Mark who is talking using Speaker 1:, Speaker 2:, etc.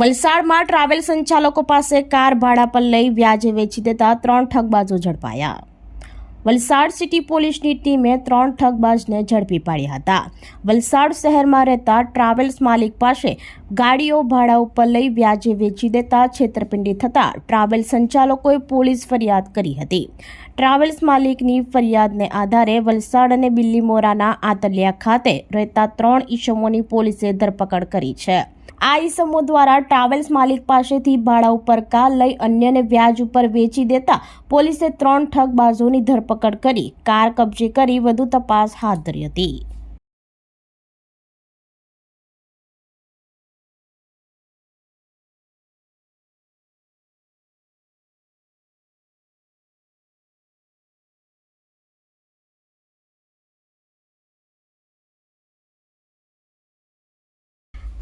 Speaker 1: વલસાડમાં ટ્રાવેલ સંચાલકો પાસે કાર ભાડા પર લઈ વ્યાજે વેચી દેતા ત્રણ ઠગબાજો ઝડપાયા. વલસાડ સિટી પોલીસની ટીમે ત્રણ ઠગબાજને ઝડપી પાડ્યા હતા. વલસાડ શહેરમાં રહેતા ટ્રાવેલ્સ માલિક પાસે ગાડીઓ ભાડા ઉપર લઈ વ્યાજે વેચી દેતા છેતરપિંડી થતાં ટ્રાવેલ સંચાલકોએ પોલીસ ફરિયાદ કરી હતી. ટ્રાવેલ્સ માલિકની ફરિયાદને આધારે વલસાડ અને બિલ્લીમોરાના આતલિયા ખાતે રહેતા ત્રણ ઈસમોની પોલીસે ધરપકડ કરી છે. આ ઈસમો દ્વારા ટ્રાવેલ્સ માલિક પાસેથી ભાડા ઉપર કાર લઈ અન્યને વ્યાજ ઉપર વેચી દેતા પોલીસે ત્રણ ઠગબાજોની ધરપકડ કરી, કાર કબજે કરી વધુ તપાસ હાથ ધરી હતી.